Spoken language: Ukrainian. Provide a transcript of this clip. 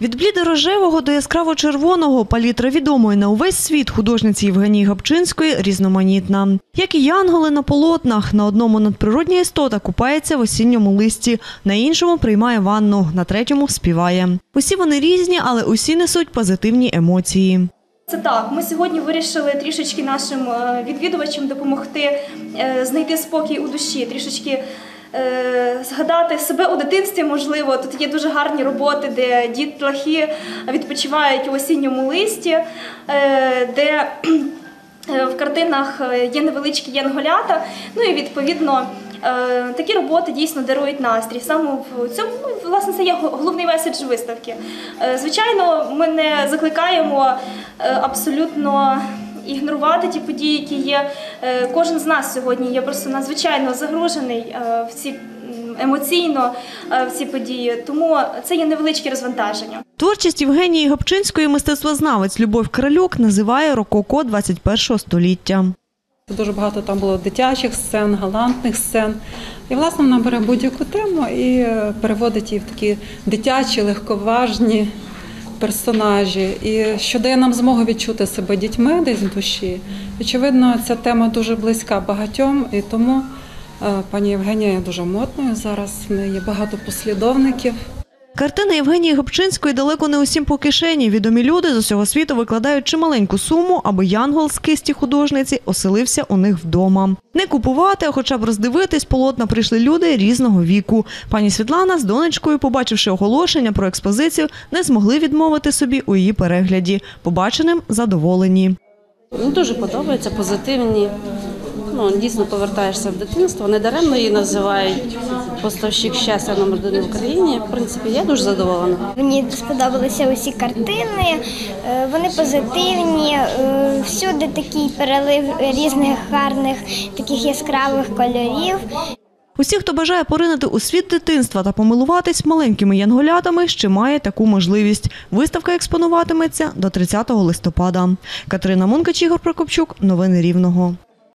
Від блідо-рожевого до яскраво-червоного палітра відомої на увесь світ художниці Євгенії Гапчинської різноманітна. Як і янголи на полотнах, на одному надприродня істота купається в осінньому листі, на іншому приймає ванну, на третьому співає. Усі вони різні, але усі несуть позитивні емоції. Це так. Ми сьогодні вирішили трішечки нашим е, відвідувачам допомогти е, знайти спокій у душі, трішечки згадати себе у дитинстві. Можливо, тут є дуже гарні роботи, де дітлахи відпочивають у осінньому листі, е, де е, в картинах е, є невеличкі янголята. Ну і відповідно. е, Такі роботи дійсно дарують настрій. Саме в цьому ну, власне це є головний меседж виставки. Е, Звичайно, ми не закликаємо е, абсолютно ігнорувати ті події, які є. Е, Кожен з нас сьогодні є просто надзвичайно загружений е, в ці емоційно е, в ці події. Тому це є невеличке розвантаження. Творчість Євгенії Гапчинської мистецтвознавець Любов Кралюк називає рококо 21 століття. Дуже багато там було дитячих сцен, галантних сцен. І, власне, вона бере будь-яку тему і переводить її в такі дитячі, легковажні персонажі. І що дає нам змогу відчути себе дітьми десь в душі. Очевидно, ця тема дуже близька багатьом, і тому е, пані Євгенія є дуже модною зараз. В неї багато послідовників. Картини Євгенії Гапчинської далеко не усім по кишені. Відомі люди з усього світу викладають чималеньку суму, аби янгол з кисті художниці оселився у них вдома. Не купувати, а хоча б роздивитись полотна прийшли люди різного віку. Пані Світлана з донечкою, побачивши оголошення про експозицію, не змогли відмовити собі у її перегляді. Побаченим задоволені. Ну, дуже подобається, позитивні. Ну, дійсно повертаєшся в дитинство. Недаремно її називають поставщик щастя номер один в Україні. В принципі, я дуже задоволена. Мені сподобалися усі картини, е, вони позитивні, е, всюди такий перелив різних гарних, таких яскравих кольорів. Усі, хто бажає поринути у світ дитинства та помилуватись маленькими янголятами, ще має таку можливість. Виставка експонуватиметься до 30 листопада. Катерина Мункач, Ігор Прокопчук. Новини Рівного.